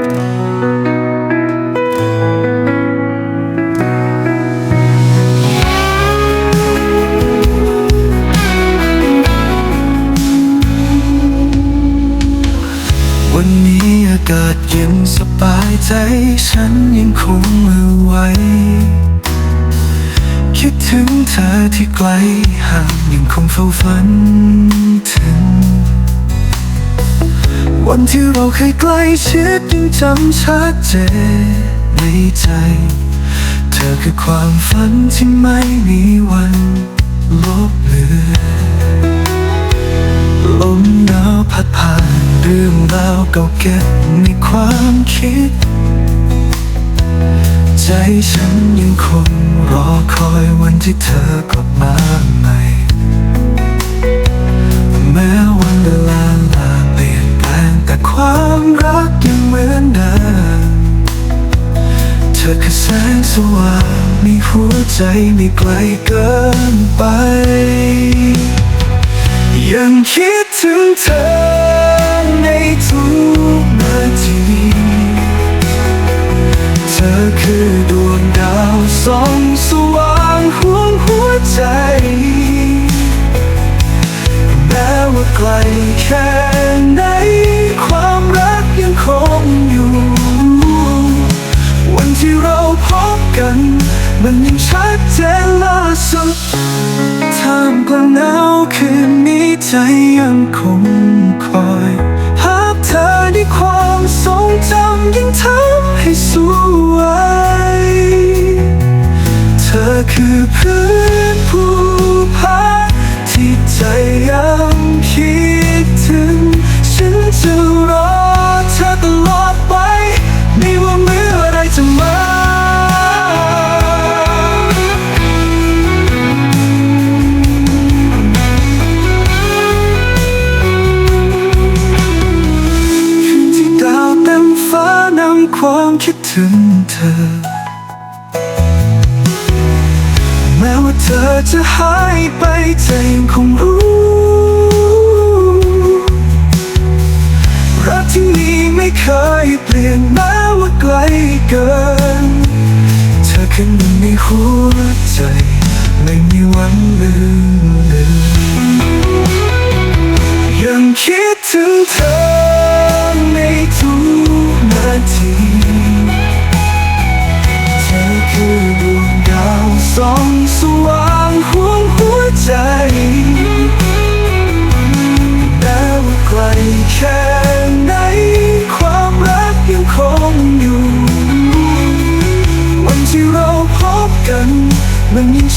วันนี้อากาศเย็นสบายใจ ฉันยังคงมือไว้ คิดถึงเธอที่ไกลห่างยังคงเฝ้าฝันถึง วันที่เราเคยใกล้ชิดยังจำชัดเจนในใจ เธอคือความฝันที่ไม่มีวันลบเลือนลมหนาวพัดผ่านเรื่องราวเก่าเก็บในความคิด ใจฉันยังคงรอคอยวันที่เธอกลับมาใหม่ ธอคือแสงสว่างในหัวใจไม่ไกลเกินไป ยังคิดถึงเธอ กัน มันยังชัดเจนล่าสุดท่ามกลางหนาวคืนนี้ใจยังคงคอยภาพเธอในความทรงจำยิ่งทำให้สวย เธอคือ ความคิดถึงเธอ แม้ว่าเธอจะหายไปใจยังคงรู้ รักที่มีไม่เคยเปลี่ยนแม้ว่าไกลเกิน เธอคือหนึ่งในหัวใจ วันที่